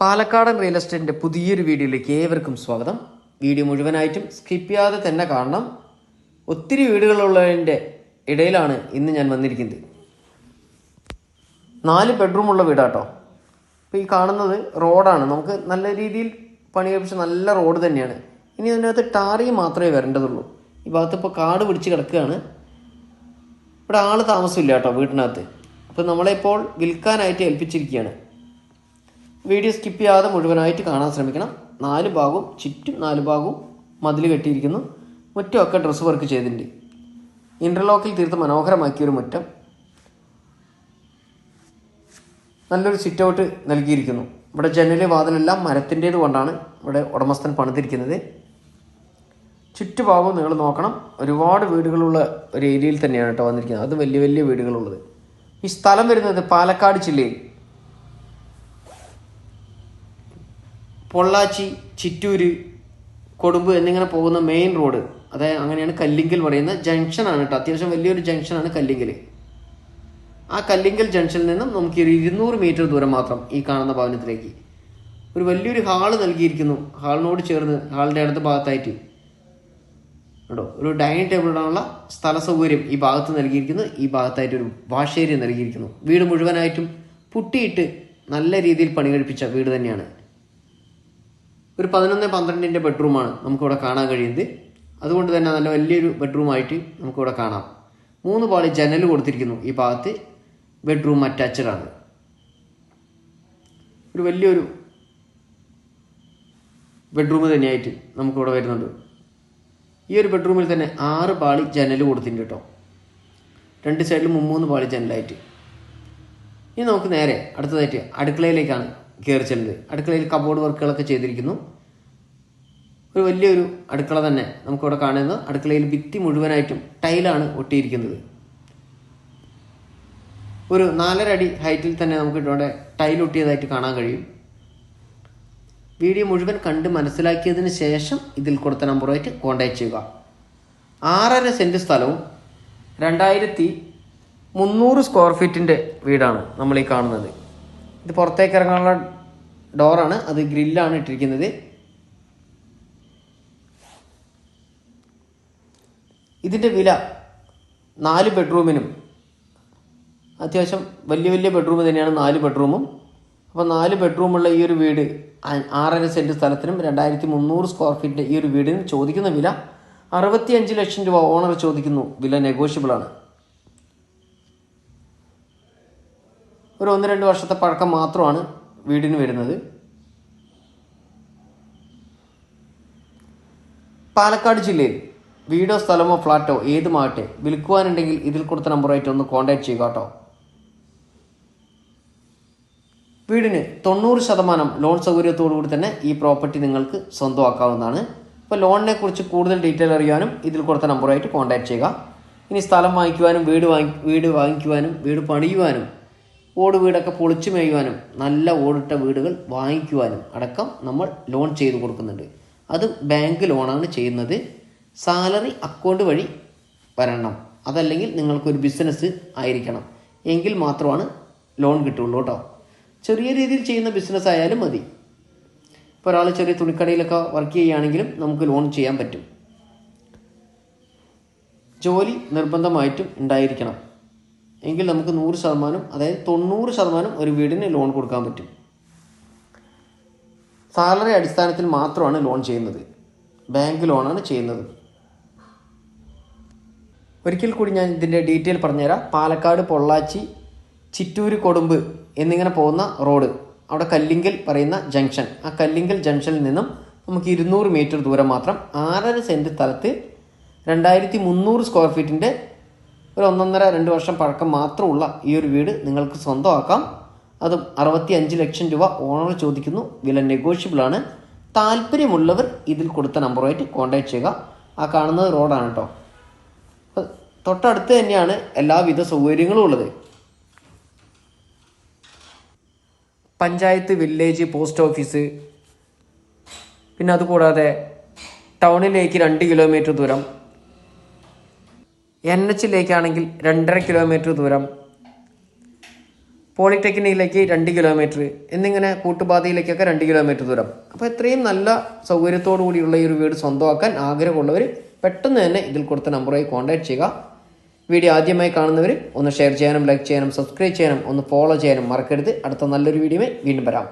പാലക്കാടൻ റിയൽ എസ്റ്റേറ്റിന്റെ പുതിയൊരു വീഡിയോയിലേക്ക് ഏവർക്കും സ്വാഗതം. വീഡിയോ മുഴുവനായിട്ടും സ്കിപ്പ് ചെയ്യാതെ തന്നെ കാണണം. ഒത്തിരി വീടുകളുള്ളതിന്റെ ഇടയിലാണ് ഇന്ന് ഞാൻ വന്നിരിക്കുന്നത്. നാല് ബെഡ്റൂമുള്ള വീടാട്ടോ. ഇപ്പോൾ ഈ കാണുന്നത് റോഡാണ് നമുക്ക് നല്ല രീതിയിൽ പണി കഴിപ്പിച്ച നല്ല റോഡ് തന്നെയാണ്. ഇനി അതിനകത്ത് ടാറിങ് മാത്രമേ വരേണ്ടതുള്ളൂ. ഈ ഭാഗത്ത് ഇപ്പോൾ കാട് പിടിച്ച് കിടക്കുകയാണ്. ഇവിടെ ആൾ താമസമില്ല കേട്ടോ വീട്ടിനകത്ത് അപ്പോൾ നമ്മളെ ഇപ്പോൾ വിൽക്കാനായിട്ട് ഏൽപ്പിച്ചിരിക്കുകയാണ്. വീഡിയോ സ്കിപ്പ് ചെയ്യാതെ മുഴുവനായിട്ട് കാണാൻ ശ്രമിക്കണം. നാല് ഭാഗവും ചുറ്റും നാല് ഭാഗവും മതിൽ കെട്ടിയിരിക്കുന്നു. മുറ്റമൊക്കെ ഡ്രസ്സ് വർക്ക് ചെയ്തിട്ടുണ്ട്. ഇന്റർലോക്കിൽ തീർത്ത് മനോഹരമാക്കിയൊരു മുറ്റം. നല്ലൊരു സിറ്റ് ഔട്ട് നൽകിയിരിക്കുന്നു. ഇവിടെ ജനൽ വാതിലെല്ലാം മരത്തിന്റേത് കൊണ്ടാണ് ഇവിടെ ഉടമസ്ഥൻ പണിതിരിക്കുന്നത്. ചുറ്റുഭാഗവും നിങ്ങൾ നോക്കണം. ഒരുപാട് വീടുകളുള്ള ഒരു ഏരിയയിൽ തന്നെയാണ് കേട്ടോ വന്നിരിക്കുന്നത്. അത് വലിയ വലിയ വീടുകളുള്ളത്. ഈ സ്ഥലം വരുന്നത് പാലക്കാട് ജില്ലയിൽ. പൊള്ളാച്ചി ചിറ്റൂര് കൊടുമ്പ് എന്നിങ്ങനെ പോകുന്ന മെയിൻ റോഡ് അതായത് അങ്ങനെയാണ് കല്ലിങ്കൽ പറയുന്ന ആണ് കേട്ടോ. അത്യാവശ്യം വലിയൊരു ജംഗ്ഷനാണ് കല്ലിങ്കൽ. ആ കല്ലിങ്കൽ ജംഗ്ഷനിൽ നിന്നും നമുക്ക് ഒരു ഇരുന്നൂറ് മീറ്റർ ദൂരം മാത്രം ഈ കാണുന്ന ഭവനത്തിലേക്ക്. ഒരു വലിയൊരു ഹാൾ നൽകിയിരിക്കുന്നു. ഹാളിനോട് ചേർന്ന് ഹാളിന്റെ അടുത്ത ഭാഗത്തായിട്ട്. കേട്ടോ ഒരു ഡൈനിങ് ടേബിൾ ഇടാനുള്ള സ്ഥല സൗകര്യം ഈ ഭാഗത്ത് നൽകിയിരിക്കുന്നു. ഈ ഭാഗത്തായിട്ട് ഒരു വാഷേരിയ നൽകിയിരിക്കുന്നു. വീട് മുഴുവനായിട്ടും പുട്ടിയിട്ട് നല്ല രീതിയിൽ പണി കഴിപ്പിച്ച വീട് തന്നെയാണ്. ഒരു പതിനൊന്ന് പന്ത്രണ്ടിന്റെ ബെഡ്റൂമാണ് നമുക്കിവിടെ കാണാൻ കഴിയുന്നത്. അതുകൊണ്ട് തന്നെ നല്ല വലിയൊരു ബെഡ്റൂമായിട്ട് നമുക്കിവിടെ കാണാം. മൂന്ന് പാളി ജനൽ കൊടുത്തിരിക്കുന്നു ഈ ഭാഗത്ത്. ബെഡ്റൂം അറ്റാച്ച്ഡ് ആണ്. ഒരു വലിയൊരു ബെഡ്റൂം തന്നെയായിട്ട് നമുക്കിവിടെ വരുന്നുണ്ട്. ഈ ഒരു ബെഡ്റൂമിൽ തന്നെ ആറ് പാളി ജനൽ കൊടുത്തിട്ടുണ്ട് കേട്ടോ. രണ്ട് സൈഡിലും മുമ്മൂന്ന് പാളി ജനലായിട്ട്. ഇനി നമുക്ക് നേരെ അടുത്തതായിട്ട് അടുക്കളയിലേക്കാണ് കയറി ചെല്ലുന്നത് അടുക്കളയിൽ കബോർഡ് വർക്കുകളൊക്കെ ചെയ്തിരിക്കുന്നു. ഒരു വലിയൊരു അടുക്കള തന്നെ നമുക്കിവിടെ കാണുന്നത്. അടുക്കളയിൽ ഭിത്തി മുഴുവനായിട്ടും ടൈലാണ് ഒട്ടിയിരിക്കുന്നത്. ഒരു നാലര അടി ഹൈറ്റിൽ തന്നെ നമുക്ക് ഇവിടെ ടൈൽ ഒട്ടിയതായിട്ട് കാണാൻ കഴിയും. വീഡിയോ മുഴുവൻ കണ്ട് മനസ്സിലാക്കിയതിന് ശേഷം ഇതിൽ കൊടുത്ത നമ്പറുമായിട്ട് കോൺടാക്ട് ചെയ്യുക. ആറര സെന്റ് സ്ഥലവും രണ്ടായിരത്തി മുന്നൂറ് സ്ക്വയർ ഫീറ്റിന്റെ വീടാണ് നമ്മൾ ഈ കാണുന്നത്. ഇത് പുറത്തേക്ക് ഇറങ്ങാനുള്ള ഡോറാണ്. അത് ഗ്രില്ലാണ് ഇട്ടിരിക്കുന്നത്. ഇതിന്റെ വില നാല് ബെഡ്റൂമിനും അത്യാവശ്യം വലിയ വലിയ ബെഡ്റൂം തന്നെയാണ് നാല് ബെഡ്റൂമും. അപ്പോൾ നാല് ബെഡ്റൂമുള്ള ഈ ഒരു വീട് ആറര സെന്റ് സ്ഥലത്തിനും രണ്ടായിരത്തി മുന്നൂറ് സ്ക്വയർ ഫീറ്റിന്റെ ഈ ഒരു വീടിനും ചോദിക്കുന്ന വില അറുപത്തി അഞ്ച് ലക്ഷം രൂപ. ഓണർ ചോദിക്കുന്നു. വില നെഗോഷ്യബിൾ ഒരു ഒന്ന് രണ്ട് വർഷത്തെ പഴക്കം മാത്രമാണ് വീടിന് വരുന്നത്. പാലക്കാട് ജില്ലയിൽ വീടോ സ്ഥലമോ ഫ്ലാറ്റോ ഏതുമാകട്ടെ വിൽക്കുവാനുണ്ടെങ്കിൽ ഇതിൽ കൊടുത്ത നമ്പറായിട്ട് ഒന്ന് കോൺടാക്ട് ചെയ്യുക കേട്ടോ. വീടിന് തൊണ്ണൂറ് ശതമാനം ലോൺ സൗകര്യത്തോടുകൂടി തന്നെ ഈ പ്രോപ്പർട്ടി നിങ്ങൾക്ക് സ്വന്തമാക്കാവുന്നതാണ്. ഇപ്പോൾ ലോണിനെ കുറിച്ച് കൂടുതൽ ഡീറ്റെയിൽ അറിയാനും ഇതിൽ കൊടുത്ത നമ്പറായിട്ട് കോൺടാക്ട് ചെയ്യുക. ഇനി സ്ഥലം വാങ്ങിക്കുവാനും വീട് വാങ്ങി വീട് വാങ്ങിക്കുവാനും വീട് പണിയുവാനും ഓട് വീടൊക്കെ പൊളിച്ചു മേയുവാനും നല്ല ഓടിട്ട വീടുകൾ വാങ്ങിക്കുവാനും അടക്കം നമ്മൾ ലോൺ ചെയ്ത് കൊടുക്കുന്നുണ്ട്. അത് ബാങ്ക് ലോണാണ് ചെയ്യുന്നത്. സാലറി അക്കൗണ്ട് വഴി വരണം. അതല്ലെങ്കിൽ നിങ്ങൾക്കൊരു ബിസിനസ് ആയിരിക്കണം. എങ്കിൽ മാത്രമാണ് ലോൺ കിട്ടുള്ളൂ കേട്ടോ. ചെറിയ രീതിയിൽ ചെയ്യുന്ന ബിസിനസ് ആയാലും മതി. ഇപ്പോൾ ഒരാൾ ചെറിയ തുണിക്കടയിലൊക്കെ വർക്ക് ചെയ്യുകയാണെങ്കിലും നമുക്ക് ലോൺ ചെയ്യാൻ പറ്റും. ജോലി നിർബന്ധമായിട്ടും ഉണ്ടായിരിക്കണം. എങ്കിൽ നമുക്ക് നൂറ് ശതമാനം അതായത് തൊണ്ണൂറ് ശതമാനം ഒരു വീടിന് ലോൺ കൊടുക്കാൻ പറ്റും. സാലറി അടിസ്ഥാനത്തിൽ മാത്രമാണ് ലോൺ ചെയ്യുന്നത്. ബാങ്ക് ലോണാണ് ചെയ്യുന്നത്. ഒരിക്കൽ കൂടി ഞാൻ ഇതിന്റെ ഡീറ്റെയിൽ പറഞ്ഞുതരാം. പാലക്കാട് പൊള്ളാച്ചി ചിറ്റൂര് കൊടുമ്പ് എന്നിങ്ങനെ പോകുന്ന റോഡ് അവിടെ കല്ലിങ്കൽ പറയുന്ന ജംഗ്ഷൻ ആ കല്ലിങ്കൽ ജംഗ്ഷനിൽ നിന്നും നമുക്ക് ഇരുന്നൂറ് മീറ്റർ ദൂരം മാത്രം ആറര സെന്റ് സ്ഥലത്ത് രണ്ടായിരത്തി മുന്നൂറ് സ്ക്വയർ ഫീറ്റിന്റെ ഒരു ഒന്നൊന്നര രണ്ട് വർഷം പഴക്കം മാത്രമുള്ള ഈ ഒരു വീട് നിങ്ങൾക്ക് സ്വന്തമാക്കാം. അതും അറുപത്തി അഞ്ച് ലക്ഷം രൂപ ഓണർ ചോദിക്കുന്നു. വില നെഗോഷ്യബിൾ ആണ്. താല്പര്യമുള്ളവർ ഇതിൽ കൊടുത്ത നമ്പറുമായിട്ട് കോൺടാക്ട് ചെയ്യുക. ആ കാണുന്നത് റോഡാണ് കേട്ടോ തൊട്ടടുത്ത് തന്നെയാണ് എല്ലാവിധ സൗകര്യങ്ങളും ഉള്ളത്. Panchayat village post office. പിന്നെ അതുകൂടാതെ ടൗണിലേക്ക് രണ്ട് കിലോമീറ്റർ ദൂരം. എൻ എച്ചിലേക്കാണെങ്കിൽ രണ്ടര കിലോമീറ്റർ ദൂരം പോളിടെക്നിക്കിലേക്ക് രണ്ട് കിലോമീറ്റർ എന്നിങ്ങനെ കൂട്ടുപാതയിലേക്കൊക്കെ രണ്ട് കിലോമീറ്റർ ദൂരം. അപ്പോൾ ഇത്രയും നല്ല സൗകര്യത്തോടു കൂടിയുള്ള ഈ ഒരു വീട് സ്വന്തമാക്കാൻ ആഗ്രഹമുള്ളവർ പെട്ടെന്ന് തന്നെ ഇതിൽ കൊടുത്ത നമ്പറുമായി കോൺടാക്ട് ചെയ്യുക. വീഡിയോ ആദ്യമായി കാണുന്നവർ ഒന്ന് ഷെയർ ചെയ്യാനും ലൈക്ക് ചെയ്യാനും സബ്സ്ക്രൈബ് ചെയ്യാനും ഒന്ന് ഫോളോ ചെയ്യാനും മറക്കരുത്. അടുത്ത നല്ലൊരു വീഡിയോയിൽ വീണ്ടും വരാം.